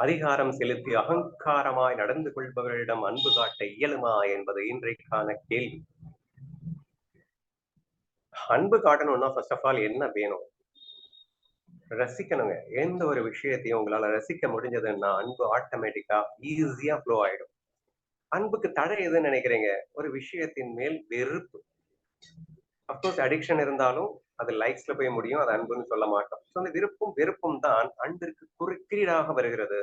அதிகாரம் செலுத்தி அகங்காரமாய் நடந்து கொள்பவர்களிடம் அன்பு காட்ட இயலுமா என்பது இன்றைக்கான கேள்வி. அன்பு காட்டணும்னா ஃபர்ஸ்ட் ஆஃப் ஆல் என்ன வேணும்? ரசிக்கணுங்க. எந்த ஒரு விஷயத்தையும் உங்களால ரசிக்க முடிஞ்சதுன்னா அன்பு ஆட்டோமேட்டிக்கா ஈஸியா ஃப்ளோ ஆயிடும். அன்புக்கு தடை எதுன்னு நினைக்கிறீங்க? ஒரு விஷயத்தின் மேல் வெறுப்பு. அப்கோர்ஸ் அடிக்ஷன் இருந்தாலும் அது லைக்ஸ்ல போய் முடியும் அது அன்புன்னு சொல்ல மாட்டோம். ஸோ அந்த விருப்பம் வெறுப்பும் தான் அன்பிற்கு குறுக்கீடாக வருகிறது.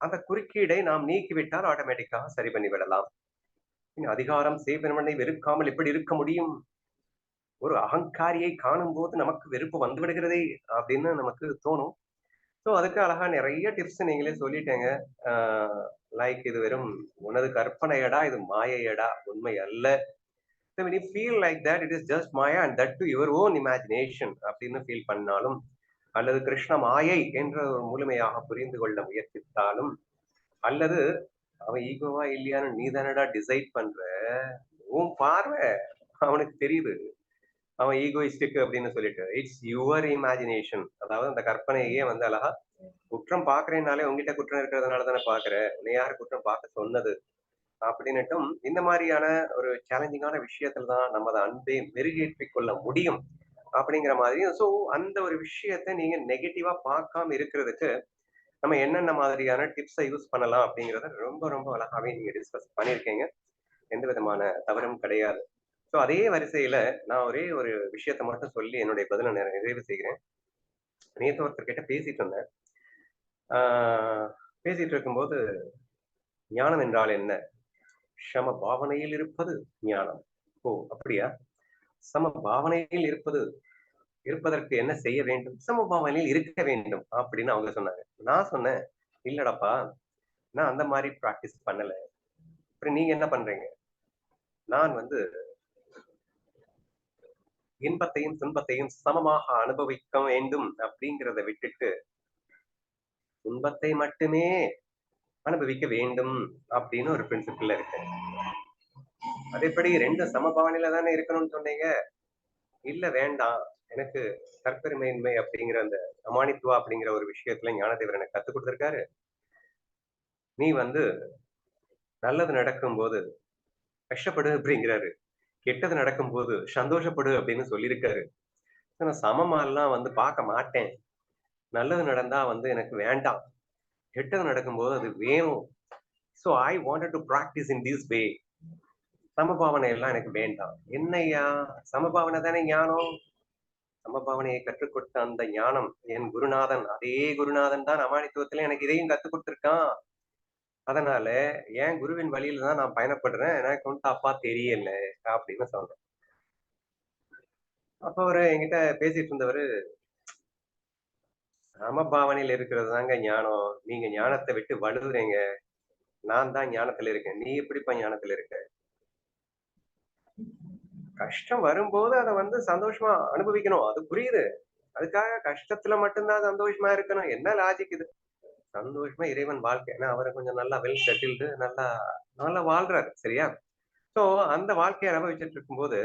அந்த குறுக்கீடை நாம் நீக்கிவிட்டால் ஆட்டோமேட்டிக்காக சரி பண்ணி விடலாம். அதிகாரம் சேவனமனை வெறுக்காமல் எப்படி இருக்க முடியும்? ஒரு அகங்காரியை காணும் போது நமக்கு வெறுப்பு வந்து விடுகிறதே அப்படின்னு நமக்கு தோணும். ஸோ அதுக்கு அழகா நிறைய டிப்ஸ் நீங்களே சொல்லிட்டேங்க. லைக் இது வெறும் உனது கற்பனையடா இது மாயையடா உண்மை அல்ல. So when you feel like that it is just Maya and that to your own imagination அப்படின்னு ஃபீல் பண்ணாலும் அல்லது கிருஷ்ண மாயை என்ற ஒரு முழுமையாக புரிந்து கொள்ள முயற்சித்தாலும் அல்லது அவன் ஈகோவா இல்லையான்னு நீ தானடா டிசைட் பண்ற உன் பார்வை அவனுக்கு தெரியுது. அவன் ஈகோயிஸ்டிக் அப்படின்னு சொல்லிட்டு இட்ஸ் யுவர் இமேஜினேஷன் அதாவது அந்த கற்பனையே வந்து அழகா குற்றம் பாக்குறேன்னாலே உங்ககிட்ட குற்றம் இருக்கிறதுனால தானே பாக்குற உன்னை யாரு குற்றம் பார்க்க சொன்னது? அப்படின்னுட்டும் இந்த மாதிரியான ஒரு சேலஞ்சிங்கான விஷயத்துல தான் நம்ம அதை அன்பை மெருகேற்றி கொள்ள முடியும் அப்படிங்கிற மாதிரி ஸோ அந்த ஒரு விஷயத்த நீங்க நெகட்டிவா பார்க்காம இருக்கிறதுக்கு நம்ம என்னென்ன மாதிரியான டிப்ஸை யூஸ் பண்ணலாம் அப்படிங்கிறத ரொம்ப ரொம்ப அழகாவே நீங்க டிஸ்கஸ் பண்ணியிருக்கீங்க. எந்த விதமான தவறும் கிடையாது. ஸோ அதே வரிசையில நான் ஒரே ஒரு விஷயத்த மட்டும் சொல்லி என்னுடைய பதிலை நிறைவு செய்கிறேன். நேற்று ஒருத்தர் கிட்ட பேசிட்டு இருந்தேன். பேசிட்டு இருக்கும்போது ஞானம் என்றால் என்ன? சம பாவனையில் இருப்பது ஞானம். ஓ அப்படியா? சம பாவனையில் இருப்பது இருப்பதற்கு என்ன செய்ய வேண்டும்? சம பாவனையில் இருக்க வேண்டும் அப்படின்னு அவங்க சொன்னாங்க. நான் சொன்னேன் இல்லடப்பா நான் அந்த மாதிரி ப்ராக்டிஸ் பண்ணல. அப்புறம் நீங்க என்ன பண்றீங்க? நான் வந்து இன்பத்தையும் துன்பத்தையும் சமமாக அனுபவிக்க வேண்டும் அப்படிங்கிறத விட்டுட்டு துன்பத்தை மட்டுமே அனுபவிக்க வேண்டும் அப்படின்னு ஒரு பிரின்சிபிள் இருக்கு. அதேபடி ரெண்டு சமபாவனையில தானே இருக்கணும்னு சொன்னீங்க? இல்ல வேண்டாம். எனக்கு தற்பெருமையின்மை அப்படிங்கிற அந்த சமானித்துவா அப்படிங்கிற ஒரு விஷயத்துல ஞானதேவர் எனக்கு கத்து கொடுத்திருக்காரு. நீ வந்து நல்லது நடக்கும்போது கஷ்டப்படு அப்படிங்கிறாரு. கெட்டது நடக்கும்போது சந்தோஷப்படு அப்படின்னு சொல்லியிருக்காரு. நான் சமமாலாம் வந்து பார்க்க மாட்டேன். நல்லது நடந்தா வந்து எனக்கு வேண்டாம். கெட்டது நடக்கும்போது அது வேணும். So I wanted to practice in this way சமபாவனை எல்லாம் எனக்கு வேண்டாம். என்னையா சமபாவனை தானே ஞானம்? சமபாவனையை கற்றுக் கொடுத்த அந்த ஞானம் என் குருநாதன் அதே குருநாதன் தான் அமானித்துவத்துல எனக்கு இதையும் கற்றுக் கொடுத்துருக்கான். அதனால என் குருவின் வழியில தான் நான் பயணப்படுறேன். எனக்கு வந்து அப்பா தெரியல அப்படின்னு சொன்னேன். அப்ப அவரு என்கிட்ட பேசிட்டு இருந்தவரு சமபாவனையில் இருக்கிறது தாங்க ஞானம். நீங்க ஞானத்தை விட்டு வலுதுறீங்க நான் தான் ஞானத்துல இருக்கேன். நீ எப்படிப்பா ஞானத்துல இருக்க? கஷ்டம் வரும்போது அதை வந்து சந்தோஷமா அனுபவிக்கணும். அது புரியுது. அதுக்காக கஷ்டத்துல மட்டும்தான் சந்தோஷமா இருக்கணும். என்ன லாஜிக் இது? சந்தோஷமா இறைவன் வாழ்க்கை. ஏன்னா அவரை கொஞ்சம் நல்லா வெல் செட்டில்டு நல்லா நல்லா வாழ்றாரு. சரியா? சோ அந்த வாழ்க்கையை அனுபவிச்சுட்டு இருக்கும்போது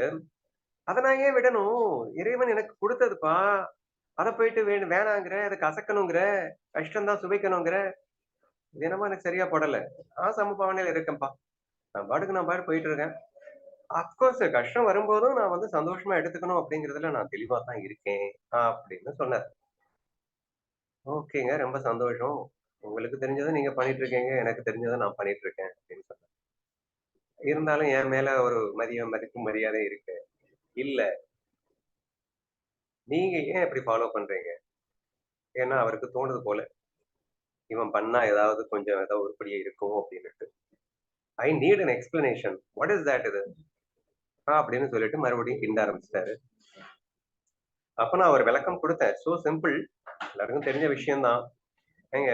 அதை நான் ஏன் விடணும்? இறைவன் எனக்கு கொடுத்ததுப்பா. அதை போயிட்டு வேணும் வேணாங்கிற அதை கசக்கணுங்கிற கஷ்டம் தான் சுவைக்கணுங்கிற தினமும் எனக்கு சரியா படல. நான் சமபாவனையில இருக்கேன்ப்பா. நான் பாட்டுக்கு நான் பாட்டு போயிட்டு இருக்கேன். அப்கோர்ஸ் கஷ்டம் வரும்போதும் நான் வந்து சந்தோஷமா எடுத்துக்கணும் அப்படிங்கிறதுல நான் தெளிவா தான் இருக்கேன் அப்படின்னு சொன்னார். ஓகேங்க ரொம்ப சந்தோஷம். உங்களுக்கு தெரிஞ்சதை நீங்க பண்ணிட்டு இருக்கீங்க எனக்கு தெரிஞ்சதை நான் பண்ணிட்டு இருக்கேன் அப்படின்னு சொன்னேன் இருந்தாலும் என் மேல ஒரு மதியம் மதிப்பு மரியாதை இருக்கு. இல்ல நீங்க ஏன் இப்படி ஃபாலோ பண்றீங்க? ஏன்னா அவருக்கு தோணுது போல. இவன் பண்ணா ஏதாவது கொஞ்சம் ஏதாவது உருப்படியா இருக்கும் அப்படின்னுட்டு. I need an explanation what is that இது? அப்படின்னு சொல்லிட்டு மறுபடியும் கிண்ட ஆரம்பிச்சிட்டாரு. அப்ப நான் ஒரு விளக்கம் கொடுத்தேன். சோ சிம்பிள் எல்லாருக்கும் தெரிஞ்ச விஷயம்தான். ஏங்க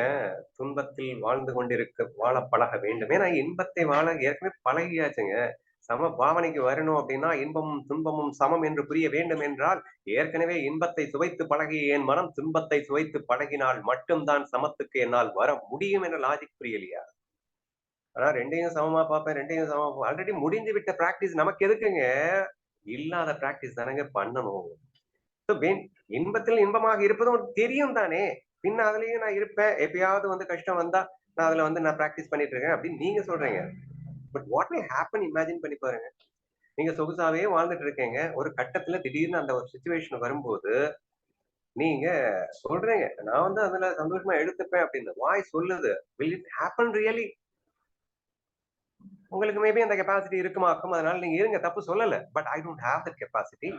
துன்பத்தில் வாழ்ந்து கொண்டிருக்க வாழ பழக வேண்டுமே. நான் இன்பத்தை வாழ ஏற்கனவே பழகியாச்சுங்க. சம பாவனைக்கு வரணும் அப்படின்னா இன்பமும் துன்பமும் சமம் என்று புரிய வேண்டும் என்றால் ஏற்கனவே இன்பத்தை சுவைத்து பழகிய என் மனம் துன்பத்தை சுவைத்து பழகினால் மட்டும்தான் சமத்துக்கு என்னால் வர முடியும் என்ற லாஜிக் புரியலையா ஆனா ரெண்டையும் சமமா பார்ப்பேன் ரெண்டையும் சமமா ஆல்ரெடி முடிஞ்சு விட்ட பிராக்டிஸ் நமக்கு எதுக்குங்க? இல்லாத பிராக்டிஸ் தானங்க பண்ணணும். இன்பத்தில் இன்பமாக இருப்பதும் தெரியும் தானே. பின்ன அதுலயும் நான் இருப்பேன். எப்பயாவது வந்து கஷ்டம் வந்தா நான் அதுல வந்து நான் பிராக்டிஸ் பண்ணிட்டு இருக்கேன் அப்படின்னு நீங்க சொல்றீங்க. But what may happen imagine பண்ணி பாருங்க. நீங்க சொகுசாவே வாழ்ந்துட்டு இருக்கீங்க. ஒரு கட்டத்துல திடீர்னு அந்த ஒரு சுச்சுவேஷன் வரும்போது நீங்க சொல்றீங்க நான் வந்து அதுல சந்தோஷமா எடுத்துப்பேன் அப்படின்னு. வாய் சொல்லுது. வில் இட் ஹேப்பன் ரியலி உங்களுக்கு மேபி அந்த கெப்பாசிட்டி இருக்குமாக்கும். அதனால நீங்க இருங்க தப்பு சொல்லல. But I don't have that capacity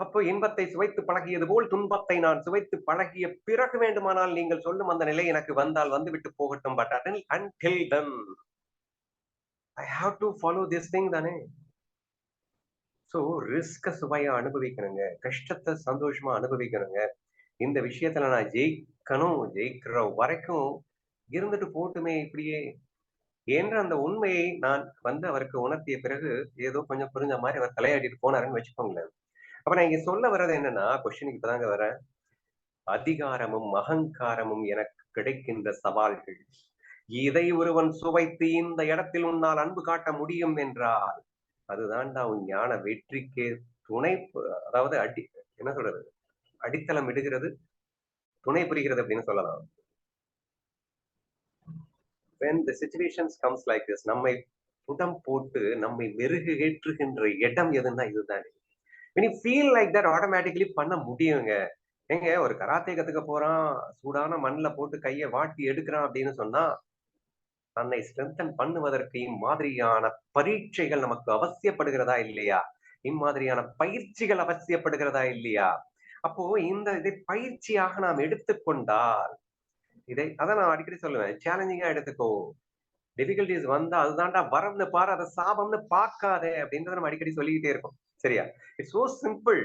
அப்போ இன்பத்தை சுவைத்து பழகியது போல் துன்பத்தை நான் சுவைத்து பழகிய பிறகு வேண்டுமானால் நீங்கள் சொல்லும் அந்த நிலை எனக்கு வந்தால் வந்து விட்டு போகட்டும் but until then I have to follow this thing தானே? ஸோ ரிஸ்க சுவையா அனுபவிக்கணுங்க. கஷ்டத்தை சந்தோஷமா அனுபவிக்கணுங்க. இந்த விஷயத்துல நான் ஜெயிக்கணும் ஜெயிக்கிற வரைக்கும் இருந்துட்டு போட்டுமே இப்படியே. என்ற அந்த உண்மையை நான் வந்து அவருக்கு உணர்த்திய பிறகு ஏதோ கொஞ்சம் புரிஞ்ச மாதிரி அவர் தலையாடிட்டு போனாருன்னு வச்சுக்கோங்களேன். அப்ப நான் இங்க சொல்ல வர்றது என்னன்னா கொஸ்டினுக்கு இப்பதாங்க வரேன் அதிகாரமும் அகங்காரமும் எனக்கு கிடைக்கின்ற சவால்கள். இதை ஒருவன் சுவைத்து இந்த இடத்தில் உன்னால் அன்பு காட்ட முடியும் என்றால் அதுதான்டா உன் ஞான வெற்றிக்கு துணை அதாவது அடி என்ன சொல்றது? அடித்தளம் இடுகிறது துணை புரிகிறது அப்படின்னு சொல்லலாம். When the situations comes like this நம்மை புடம் போட்டு நம்மை மெருகு ஏற்றுகின்ற இடம் எதுன்னா இதுதானே. When you feel like that automatically பண்ண முடியுங்க. ஏங்க ஒரு கராத்தே கத்துக்க போறான் சூடான மண்ணுல போட்டு கையை வாட்டி எடுக்கிறான் அப்படின்னு சொன்னா தன்னை ஸ்ட்ரென்தன் பண்ணுவதற்கு இம்மாதிரியான பரீட்சைகள் நமக்கு அவசியப்படுகிறதா இல்லையா? இம்மாதிரியான பயிற்சிகள் அவசியப்படுகிறதா இல்லையா? அப்போ இந்த இதை பயிற்சியாக நாம் எடுத்துக்கொண்டால் இதை அதான் நான் அடிக்கடி சொல்லுவேன் சேலஞ்சிங்கா எடுத்துக்கோ. டிஃபிகல்டிஸ் வந்தா அதுதான்டா வரம்னு பாரு அதை சாபம்னு பார்க்காதே அப்படின்றத நம்ம அடிக்கடி சொல்லிக்கிட்டே இருக்கோம் சரியா? இட்ஸ் சோ சிம்பிள்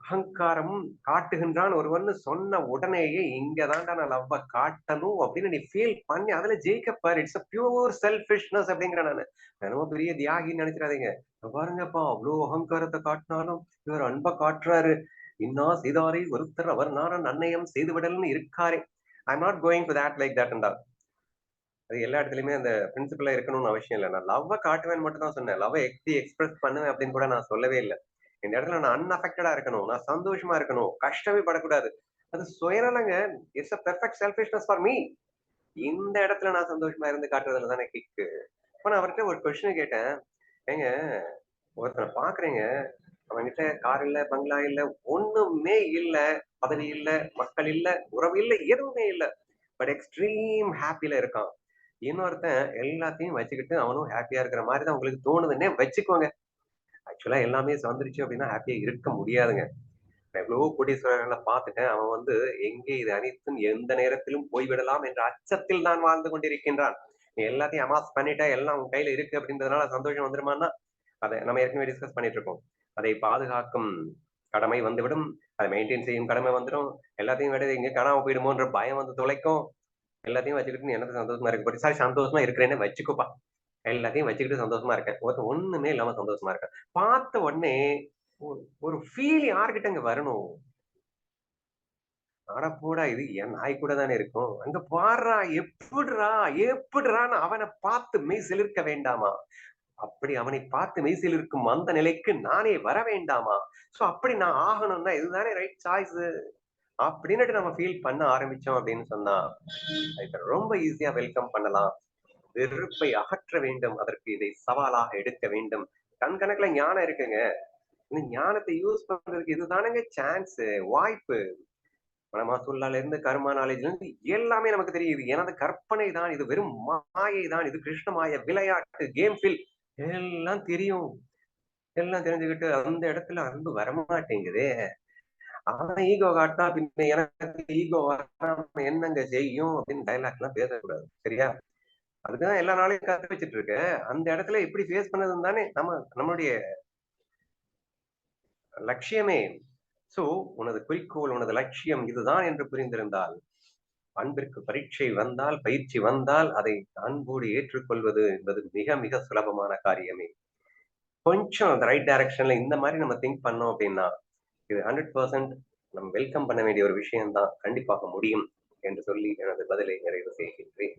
அகங்காரம் காட்டுகின்றான் ஒருவன் சொன்ன உடனேயே இங்கதான்டா நான் லவ்வ காட்டணும் அப்படின்னு நீ ஃபீல் பண்ணி அதுல ஜெயிக்கப்பாரு இட்ஸ் அ பியூர் செல்ஃபிஷ்னஸ் அப்படிங்கிற நான். என்னமோ பெரிய தியாகின்னு நினைச்சிடாதீங்க. பாருங்கப்பா அவ்வளவு அகங்காரத்தை காட்டினாலும் இவர் அன்பை காட்டுறாரு. இன்னா செய்தாரை ஒருத்தர் அவர் நானும் நன்னயம் செய்து விடல்னு இருக்காரே. I am not going to that like that என்றால் அது எல்லா இடத்துலயுமே அந்த பிரின்சிபலா இருக்கணும்னு அவசியம் இல்லை. நான் லவ்வை காட்டுவேன் மட்டும் தான் சொன்னேன். லவ்வை எப்படி எக்ஸ்பிரஸ் பண்ணுவேன் அப்படின்னு கூட நான் சொல்லவே இல்லை. இந்த இடத்துல நான் அன்அஃபெக்டடா இருக்கணும் நான் சந்தோஷமா இருக்கணும் கஷ்டமே படக்கூடாது. அது சுயநலங்க. It's a perfect selfishness for me இந்த இடத்துல நான் சந்தோஷமா இருந்து காட்டுறதுல தானே கிக்கு இப்போ நான் அவர்கிட்ட ஒரு கொஸ்டின் கேட்டேன். ஏங்க ஒருத்தனை பாக்குறீங்க. அவன்கிட்ட கார் இல்ல பங்களா இல்ல ஒண்ணுமே இல்ல. பதவி இல்ல மக்கள் இல்ல உறவு இல்ல எதுவுமே இல்ல. பட் எக்ஸ்ட்ரீம் ஹாப்பில இருக்கான். இன்னொருத்தன் எல்லாத்தையும் வச்சுக்கிட்டு அவனும் ஹாப்பியா இருக்கிற மாதிரி தான் உங்களுக்கு தோணுதுன்னே வச்சுக்கோங்க. ஆக்சுவலா எல்லாமே வந்துருச்சு அப்படின்னா ஹாப்பியா இருக்க முடியாதுங்க. எவ்வளவோ கோடீஸ்வரர்களை பார்த்துட்டேன். அவன் வந்து எங்கே இது அனைத்தும் எந்த நேரத்திலும் போய்விடலாம் என்ற அச்சத்தில் தான் வாழ்ந்து கொண்டிருக்கின்றான். நீ எல்லாத்தையும் அமாஸ் பண்ணிட்டா எல்லாம் உன் கையில இருக்கு அப்படின்றதுனால சந்தோஷம் வந்துருமான்னா அதை நம்ம ஏற்கனவே டிஸ்கஸ் பண்ணிட்டு இருக்கோம் அதை பாதுகாக்கும் கடமை வந்துவிடும். அதை மெயின்டைன் செய்யும் கடமை வந்துடும் எல்லாத்தையும் விட எங்க காணாம போயிடுமோன்ற பயம் வந்து தொலைக்கும். எல்லாத்தையும் வச்சுக்கிட்டு நீ என்ன சந்தோஷமா இருக்க போறீங்க சாரி சந்தோஷமா இருக்கிறேன்னு வச்சுக்கோப்பா. எல்லாத்தையும் வச்சுக்கிட்டு சந்தோஷமா இருக்கேன். ஒருத்தன் ஒண்ணுமே இல்லாம சந்தோஷமா இருக்கேன். பார்த்த உடனே ஒரு ஃபீல் யாருக்கிட்ட அங்க வரணும்? அடப்போடா இது என் நாய் கூட தானே இருக்கும். அங்க பாடுறா எப்படிரா எப்படிரான்னு அவனை பார்த்து மெய் சிலிர்க்க வேண்டாமா? அப்படி அவனை பார்த்து மெய்சில் இருக்கும் அந்த நிலைக்கு நானே வர வேண்டாமா? சோ அப்படி நான் ஆகணும்னா இதுதானே ரைட் சாய்ஸ் அப்படின்னுட்டு நம்ம ஃபீல் பண்ண ஆரம்பிச்சோம் அப்படின்னு சொன்னா ரொம்ப ஈஸியா வெல்கம் பண்ணலாம். வெறுப்பை அகற்ற வேண்டும் அதற்கு இதை சவாலாக எடுக்க வேண்டும். கண் கணக்குல ஞானம் இருக்குங்க. இந்த ஞானத்தை யூஸ் பண்றதுக்கு இதுதானங்க சான்ஸ் வாய்ப்பு. மனமா சொல்லால இருந்து கர்மா நாலேஜ்ல இருந்து எல்லாமே நமக்கு தெரியுது. எனது கற்பனை தான் இது வெறும் மாயை தான் இது கிருஷ்ணமாய விளையாட்டு கேம் ஃபில் எல்லாம் தெரியும். எல்லாம் தெரிஞ்சுக்கிட்டு அந்த இடத்துல அன்பு வரமாட்டேங்குது. அவன் ஈகோ காட்டா பின்ன எனக்கு ஈகோ வராம என்னங்க செய்யும்? அப்படின்னு டைலாக் எல்லாம் பேசக்கூடாது. சரியா? அதுக்குதான் எல்லா நாளையும் கத்து வச்சுட்டு இருக்கேன் அந்த இடத்துல எப்படி ஃபேஸ் பண்ணதுன்னு தானே நம்ம நம்மளுடைய லட்சியமே. சோ உனது குறிக்கோள் உனது லட்சியம் இதுதான் என்று புரிந்திருந்தால் அன்பிற்கு பரீட்சை வந்தால் பயிற்சி வந்தால் அதை அன்போடு ஏற்றுக்கொள்வது என்பது மிக மிக சுலபமான காரியமே. கொஞ்சம் அந்த ரைட் டைரக்ஷன்ல இந்த மாதிரி நம்ம திங்க் பண்ணோம் அப்படின்னா இது ஹண்ட்ரட் பர்சன்ட் நம்ம வெல்கம் பண்ண வேண்டிய ஒரு விஷயம் தான் கண்டிப்பாக முடியும் என்று சொல்லி எனது பதிலை நிறைவு செய்கின்றேன்.